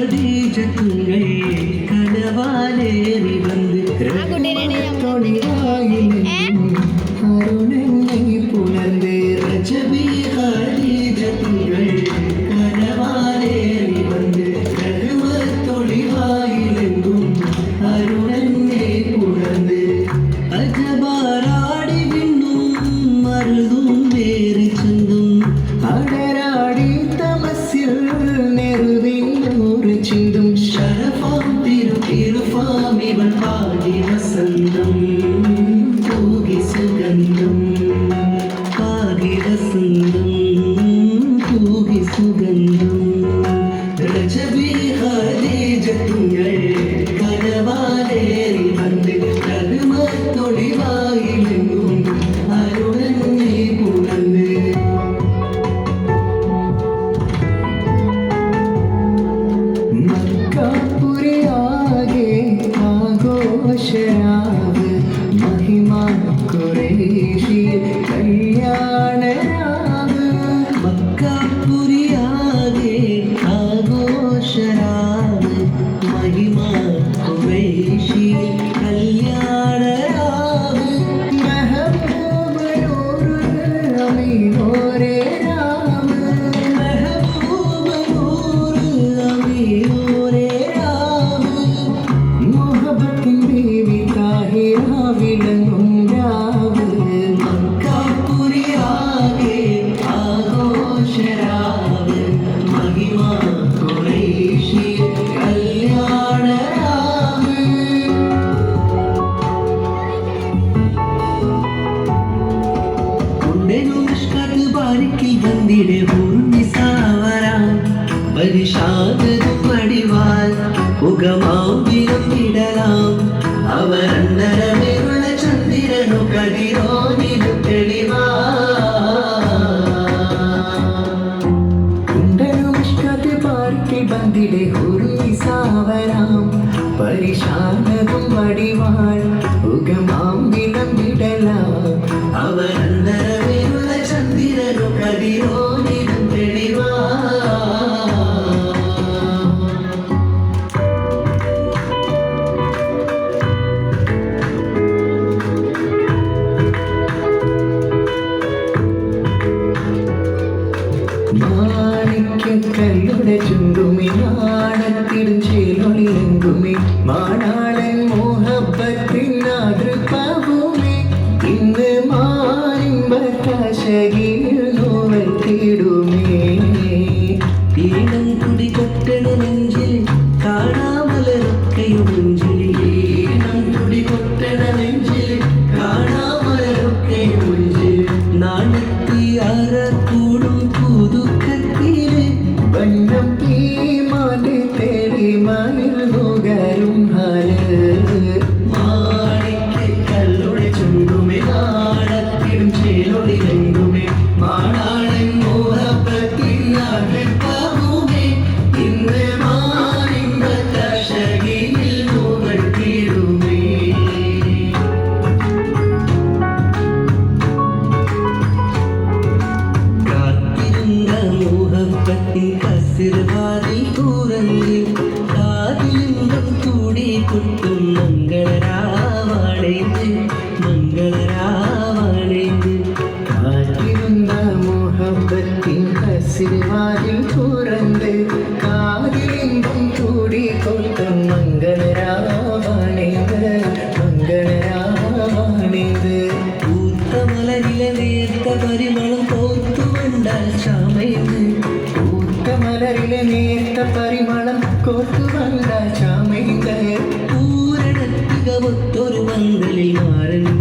ഖദീജത്തുകൾ കനവാലേറി വന്ന് കരുണങ്ങി പുലർന്ന് രജബി ഖദീജത്തുകൾ കനവാലേറി വന്ന് രഘുവത്തൊളിവായിലെങ്കും അരുണങ്ങി പുലർന്ന് അജബാരാടി വിണ്ണും മരുതും വേറി ചന്തും അടരാടി തമസിൽ നെറു ചിന്തും ശരഫാം തിരു തിരുഫാം ഇവൻ പാടി ബാരിക്കിൽ ബന്ദിടെ ഹൂർമിസാവരാം പരിശാദതും അടിവാൽ മുഖമാമ്പിലും ഇടലാം. അവരണ്ടരമേറുള്ള ചന്ദ്രനു കതിരോനിനു തെളിവാ. ഉണ്ടനു നിഷ്കാത്ത് ബാരിക്കിൽ ബന്ദിടെ ഹൂർമിസാവരാം പരിശാദതും അടിവാൾ മുഖമാമ്പിലും മാണിക്യക്കല്ലുടെ ചുണ്ടുമി നാണത്തിടും ചേലൊളിലെങ്കുമി മാണാളൻ മോഹബത്തിൻ ആതൃപ്പവുമേ ഇന്ന് നെഞ്ചിൽ കാണാമലരൊക്കെയും നെഞ്ചിൽ ഈണം കുടി കൊട്ടണ നെഞ്ചിൽ കാണാമലരൊക്കെയും നെഞ്ചിൽ നാണത്തി ആര കൂടും പുതുക്കത്തിലെ? വണ്ണം കസിർവാതിൽ തുറന്ന് കാതിലിംഗം കൂടി കൊട്ടും നേർത്ത പരിമളം കോർത്തു കണ്ടാൽ ചമയുക പൂരണത്തിക ഒത്തൊരു പന്തലിൽ മാറൻ വന്നു